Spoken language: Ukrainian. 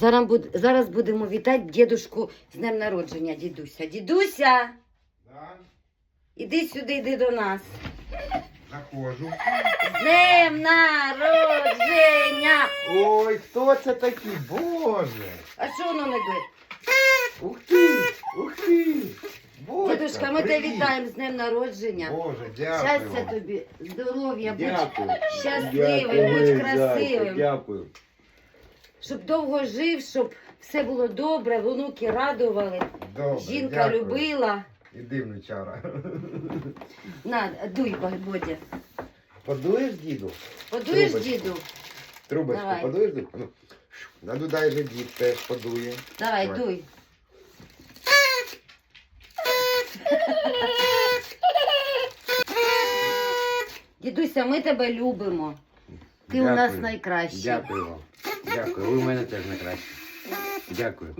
Зараз, буд- зараз будемо вітати дідушку з днем народження, дідуся. Дідуся, Да, іди сюди, йди до нас. заходжу. З днем народження! Ой, хто це такий? Боже! А що воно не дує? Ух ти! Ух ти! Боже, Дідушка, ми тебе вітаємо з днем народження. Боже, дякую. Щастя тобі, здоров'я, будь щасливим, будь красивим. Дякую. Щоб довго жив, щоб все було добре, внуки радували, Добре, жінка дякую. любила. Іди, внучара. На, дуй, Бодя. Подуєш, діду? Подуєш, Трубочку. діду? Трубочку Давай. подуєш? діду? Ну, шу. А ну дай же дід теж подує. Давай, Давай. дуй. Дідуся, ми тебе любимо. Ти у нас найкращий. Дякую вам. Дякую. Ви в мене теж найкраще. Дякую.